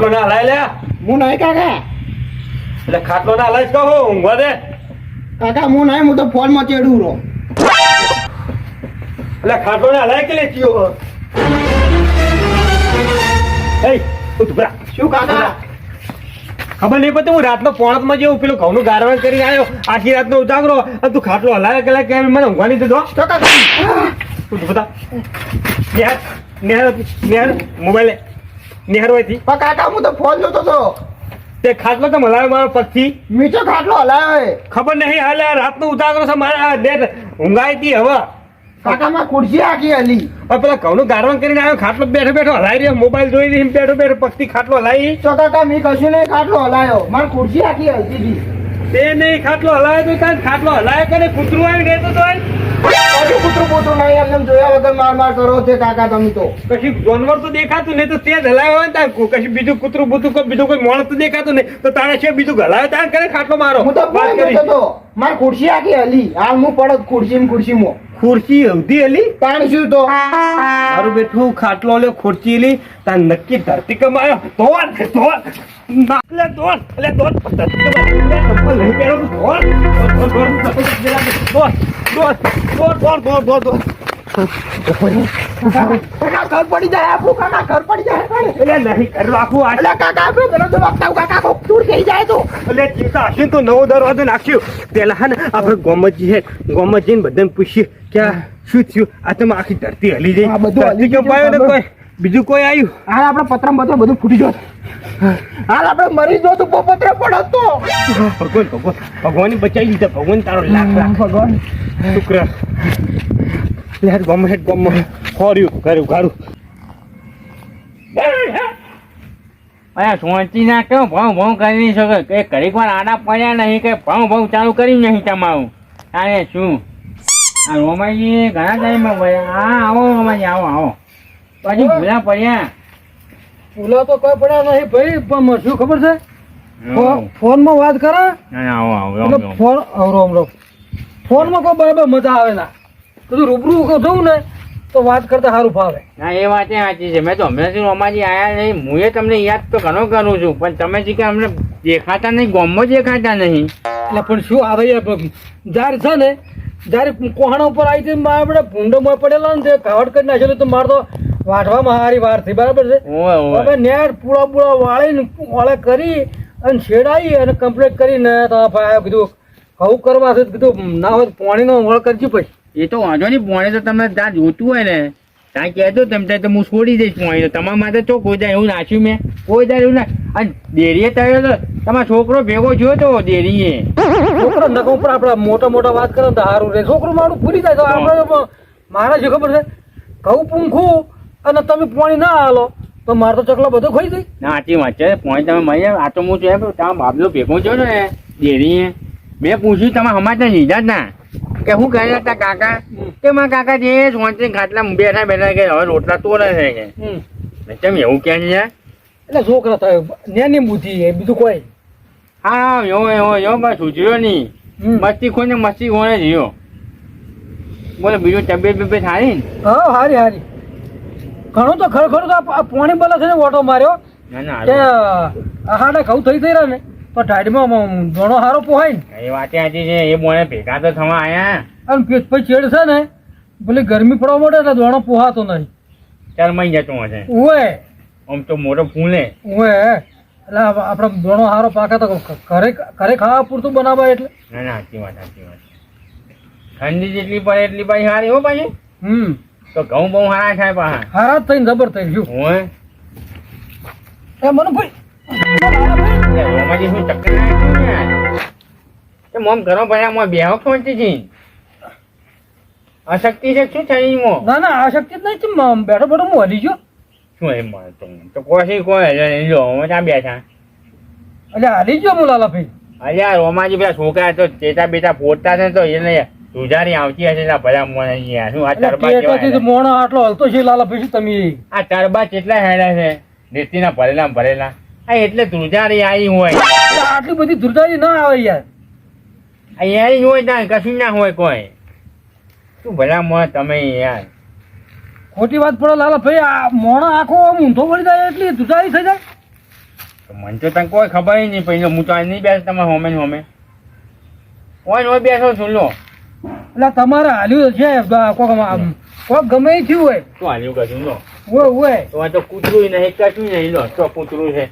ખાટલો ના હલાય લે. હું નહીં કાકા. એટલે ખાટલો ના હલાય કહો ઊંઘવા દે. કાકા હું નહીં હું તો ફોનમાં ચેડું રહો. એટલે ખાટલો ના હલાય કે લે ચિયો? એ ઉઠ શું કાકા? ખબર નહીં પડતી હું રાતનો પોણતમાં જેવું પેલું ઘઉંનું ગારવણ કરીને આવ્યો. આખી રાતનો ઉજાગરો. અને તું ખાટલો હલાવે કે કે મને ઊંઘવાની દીધો. તો બતા નેહર મોબાઈલ નેહર હોયથી પણ કાકા હું તો ફોન જોતો તો તે ખાટલો તો મલાયો મારો પગથી. મીઠો ખાટલો હલાવે ખબર નહીં હાલે રાત રાતનો ઉતારો છે મારે ડેટ ઊંઘાઈ હતી હવે. કાકા માં ખુરશી આખી હલી. પેલા ઘઉંનું ગારવણ કરીને આવ્યો ખાટલો બેઠો બેઠો હલાઈ રહ્યો મોબાઈલ જોઈ રહી બેઠો બેઠો પગથી ખાટલો હલાવી તો કાકા મેં કશું નહીં ખાટલો હલાયો. મારી ખુરશી આખી હલતી હતી. તે નહીં ખાટલો હલાય તો કાંઈ ખાટલો હલાયો કરે કૂતરું આવી રહેતો તો તોય કૂતરું કૂતરું નહીં એમને જોયા વગર માર માર કરો છે કાકા તમે તો. કશું જાનવર તો દેખાતું નહીં તો તે જ હલાયો હોય ને તાર કશું બીજું કૂતરું કોઈ બીજું કોઈ મોણ તો દેખાતું નહીં. તો તારે છે બીજું હલાયો તારે કરે ખાટલો મારો? હું તો વાત કરી. મારી ખુરશી આખી હલી. હાલ હું પડત ખુરશી ખુરશીમાં. ખુરશી હવતી હલી પાણી શું તો? મારું બેઠું ખાટલો લે ખુરશી લી તાર નક્કી ધરતી કમાયો. તોર તોર ના, તોર એટલે તોર ધોન ધરતી કમાયો લે, ચપ્પલ નહીં પહેરો તોર તોર તોર ધોન, ધોન, ધોન, ધોન, ધોન. કાકા ઘર પડી જાય આપણું કાકા ઘર પડી જાય. એટલે નહીં કરું આખું એટલે કાકા પેલો તો વખતા કાકા દૂર થઈ જાય તો. એટલે ચિંતા હશે તો નવો દરવાજો નાખ્યો. પેલા હા ને આપણે ગોમતજી હે ગોમતજી ને બધાને પૂછીએ કે શું થયું? આ તમે આખી ધરતી હલી જઈ બધું હલી ગયો પાયો ને કોઈ? બીજું કોઈ આવ્યું? હાલ આપણે પતરા બધું બધું ફૂટી જોત હાલ આપણે મરી જો તો પોપત્રે પણ હતો. ભગવાન ભગવાન. ભગવાન બચાવી લીધા. ભગવાન તારો લાખ લાખ. ભગવાન. શુક્ર. હેડ ગમ હેડ ગમ ખોર્યું ઘરું ઘરું અરે સોચી ના કેવો ભાવ ભાવ કરી શકો. કે ઘડીક વાર આડા પડ્યા નહીં કે ભાવ ભાવ ચાલુ કરી નહીં તમારું. અરે શું? આ રોમાજી ઘણા ટાઈમમાં પડ્યા હા આવો રોમાજી આવો આવો. પછી ભૂલા પડ્યા. ભૂલા તો કોઈ પડ્યા નહીં ભાઈ પણ શું ખબર છે? ફોનમાં વાત કરે. આવો આવો ફોન અવરો અમરો ફોનમાં કોઈ બરાબર મજા આવે ના. તો રૂબરૂ જવું ને તો વાત કરતા સારું ફાવે. ના એ વાત સાચી છે. મેં તો હમણાંથી રોમાજી આયા નહીં. હું એ તમને યાદ તો ઘણો કરું છું પણ તમે જે કે અમને દેખાતા નહીં ગોમમાં દેખાતા નહીં. એટલે પણ શું આવે જ્યારે છે ને જ્યારે કોહાણા ઉપર આવી હતી આપણે ભૂંડો માં પડેલો ને તે કાવડ કરી નાખેલું તો મારે તો વાટવામાં હારી વાર થઈ. બરાબર છે? હવે નેટ પૂળા પૂળા વાળીને ઓળે કરી અને છેડાઈ અને કમ્પ્લીટ કરીને તો ભાઈ કીધું કહું કરવા કીધું ના હોય પાણીનો ઓળ કરજી પછી એ તો વાંધો નહીં પોણે તો તમને ત્યાં જોતું હોય ને ત્યાં કહેતો તેમ ત્યાં તો હું છોડી દઈશ પોણી. તમારા માટે તો કોઈ દાય એવું નાખ્યું મેં. કોઈ દાડ એવું ના અને તળ્યો તો તમારો છોકરો ભેગો થયો તો દેરીએ છોકરો નકો ઉપર આપણે મોટા મોટા વાત કરો તો સારું રહે છોકરો મારું ભૂલી જાય તો આપણે તો જે ખબર છે કહું પૂંખું અને તમે પોણી ના હાલો તો મારે તો ચકલો બધો ખોઈ જાય ના સાચી વાત છે. પોણી તમે મળી. આ તો હું છે તમારા બાબલો ભેગો થયો ને ડેરીએ. મેં પૂછ્યું તમે સમાજને લીધા જ ના કે હું કહે હતા કાકા કે મારા કાકા જે સોંચી ખાટલા બેઠા બેઠા કે હવે રોટલા તો રહે કે. કેમ એવું કહે છે? એટલે છોકરા થયો નેની બુદ્ધિ એ બીજું કોઈ. હા યો યો યો બસ સુધર્યો નહીં. મસ્તી ખોને મસ્તી ખોને જીયો. બોલો બીજું તબિયત બિબિયત સારી ને? હા હારી હારી. ઘણું તો ખરેખર તો પોણી બોલે છે ને ઓટો માર્યો ના ના કે. આહાડે ઘઉં થઈ થઈ રહ્યા ને. તો ઢાઢમાં ઘણો સારો પોહાય ને. એ વાત સાચી છે એ મોને ભેગા તો થવા આયા. અને પેટ પછી ચેડ છે ને ભલે ગરમી પડવા મળે એટલે દોણો પોહાતો નહીં. ચાર મહી જતો હશે. ઉવે. આમ તો મોટો ફૂલે ઉવે. એટલે આપ- આપણે દોણો હારો પાકે તો ઘરે ઘરે ખાવા પૂરતું બનાવાય એટલે. ના ના સાચી વાત સાચી વાત. ઠંડી જેટલી પડે એટલી પાછી સારી હો પાછી. હમ. તો ઘઉં બહુ સારા થાય પાછા. હારા થઈને જબર થઈ ગયું. હોય એ મને ભાઈ એટલે રોમાજી શું ચક્કર નાખ્યું ને યાર? કે મોમ ઘરો ભર્યા મોં બેહો ખોટી છે અશક્તિ છે શું થઈ મો? ના ના આ જ નહીં બેઠો બેઠો હું હલી ગયો. શું એમ તો? તો કોઈ કોઈ જો અમે ત્યાં બેઠા? એટલે હલી ગયો હું ભાઈ. અરે રોમાજી પેલા છોકરા તો ચેતા બેટા પોતા છે તો એને સુધારી આવતી હશે એટલે ભલા મને અહીંયા શું આ એટલે ચરબા પેટાથી તો કેવા મોણો આટલો હલતો છે લાલા ભાઈ તમે? આ ચરબા કેટલા હેડા છે? રેતીના ભરેલા ભરેલા. આ એટલે ધ્રુજારી આવી હોય. આટલી બધી ધ્રુજારી ના આવે યાર. જ હોય ના કશું ના હોય કોઈ. શું ભલા મો તમે યાર. ખોટી વાત પડે લાલા ભાઈ આ મોણો આખો ઊંધો પડી જાય એટલી ધ્રુજારી થઈ જાય. મને તો તને કોઈ ખબર નહીં પછી હું તો આ નહીં બેસ તમે હોમે ને હોમે. કોઈ ને ઓય બેસો છું લો એટલે તમારે હાલ્યું છે કોક કોક ગમે થયું હોય. તો હાલ્યું કશું લો હોય હોય. તો આ તો કૂતરું નહીં કશું નહીં લો તો કૂતરું છે.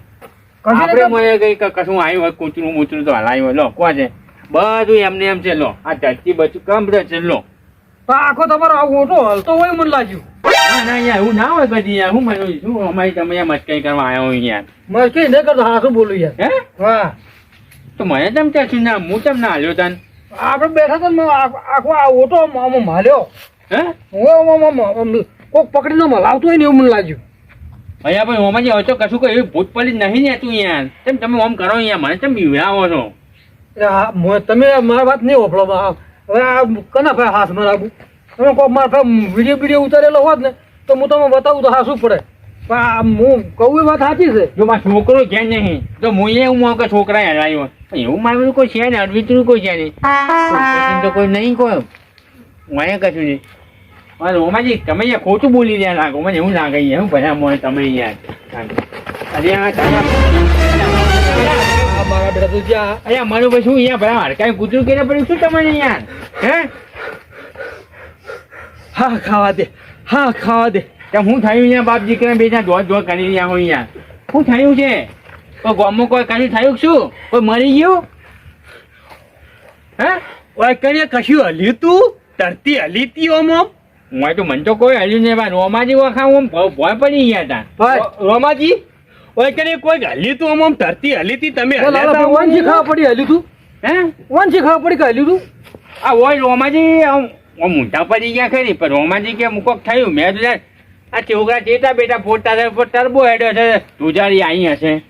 આપણે મને કઈ કશું આવ્યું હોય કૂતરું મૂતરું તો હલાવ્યું હોય. લો કોણ છે. બધું એમને એમ છે લો. આ ધરતી બચું કમ્પ્લીટ છે લો. તો આખો તમારો ઓટો હલતો હોય મને લાગ્યું. ના ના યાર એવું ના હોય કદી યાર. હું મને શું અમારી તમે યાર મસ્કરી કરવા આવ્યો હોય યાર. મારે કઈ નહીં કરતો હા બોલું યાર. હે? વાહ તો મને તેમ ત્યાં ના હું તેમ ના હાલ્યો તને? આપણે બેઠા તો આખો આ ઓટો માલ્યો હે? હું કોક પકડીને મલાવતો હોય ને એવું મને લાગ્યું. અહીંયા પણ ઓમાજી હવે તો કશું કોઈ એવી ભૂત પડી નહીં ને તું યાર. તેમ તમે ઓમ કરો યાર મને તેમ બીવડાવો છો? મો- તમે મારી વાત નહીં ઓફળો હવે આ કના ભાઈ હાથ મરાવું તમે કોઈ મારા ભાઈ વીડિયો વીડિયો ઉતારેલો હોત ને તો હું તમને બતાવું તો હાસું પડે. પણ હું કહું એ વાત સાચી છે? જો મારો છોકરો છે નહીં તો હું એ હું કે છોકરા પણ એવું મારું કોઈ છે ને અડવિતરું કોઈ છે નહીં. તો કોઈ નહીં કોઈ. હું અહીંયા કશું નહીં. અરે ઓમાજી તમે યાર ખોટું બોલી રહ્યા લાગો મને એવું લાગે યાર હું ભલા મોય તમે તમે- આ મારા બેટા તો જ્યાં અરે મારું પછી શું યાર ભલા હડકાઈ કૂતરું કે પડ્યું શું તમને યાર હે હા ખાવા દે હા ખાવા દે તો હું થયું અહીંયા બાપ દીકરા બે ત્યાં ધોધ દોડ કરી રહ્યા હોય યાર શું થયું છે કોઈ ગામમાં કોઈ કશું થયું શું કોઈ મરી ગયું હે ઓય કને કશું હલ્યું તું તરતી હલી તી ઓમ હું તો મને તો કોઈ હલ્યું નહીં. ભાઈ રોમાજી વખા હું ભોય પડી ગયા હતા રોમાજી? ઓય કને કોઈ હલ્યું તું ધરતી હલી તમે તા ખાવા પડી હલ્યું તું? હે? વાંચી ખાવા પડી કે હલ્યું તું? આ હોય રોમાજી આમ પડી ગયા ખરી પણ રોમાજી કે મુકોક થયું? મેં તો આ છોકરા ચેતા બેટા છે પણ ટરબો હેડ્યો છે તુજારી અહીં હશે.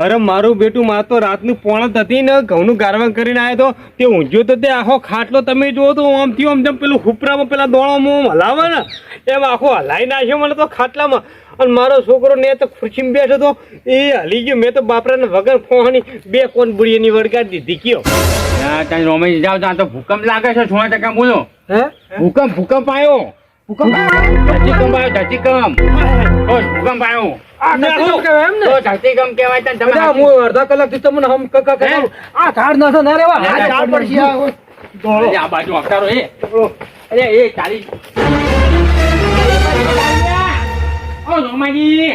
અરે મારું બેટું માં તો રાતનું પોણત હતી ને ઘઉંનું ગારવા કરીને આવ્યો તો. તે ઊંઝ્યો તો તે આખો ખાટલો તમે જુઓ તો આમ થયું આમ જેમ પેલું હુપરામાં પેલા દોણામાં હલાવે ને એમ આખો હલાવી નાખ્યો મને તો ખાટલામાં. અને મારો છોકરો ને તો ખુરશીમાં બેઠો તો એ હલી ગયો. મેં તો બાપરાને વગર ફોહાની બે કોણ બુડીની વળગાડી દીધી કયો. રોમાજી જાઓ ત્યાં તો ભૂકંપ લાગે છે સો ટકા બોલો. હે? ભૂકંપ ભૂકંપ આવ્યો ભૂકંપ ધરતીકંપ આવ્યો ધરતીકંપ. બસ ભૂકંપ આવ્યો આ ધરતીકંપ કહેવાય એમ ને? તો ધરતીકંપ કહેવાય તને તમે બધા હું અડધા કલાકથી તમને હમ કકા કકા આ ઝાડ ના ના રેવા. આ આ ઝાડ પડશે આ. અરે આ બાજુ અવતારો એ. અરે એ તારી ઓ રોમાજી.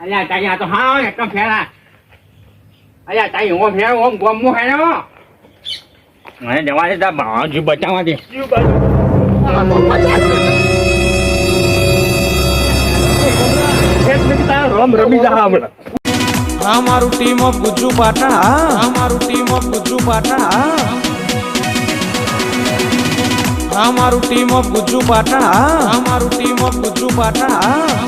અલ્યા તારી આ તો હા એકદમ ફેરા અલ્યા તારી હું ફેરો ઓમ ગોમો ફેરો મને જવા દે બાજુ બચાવવા દે. રામ રમી જા હમણાં. હા ટીમ ઓફ ગુજ્જુ પાટણ. હા, મારું ટીમ ઓફ ગુજ્જુ પાટણ. અમારું ટીમ ઓફ ગુજ્જુ પાટણ. હા, મારું ટીમ ઓફ ગુજ્જુ પાટણ.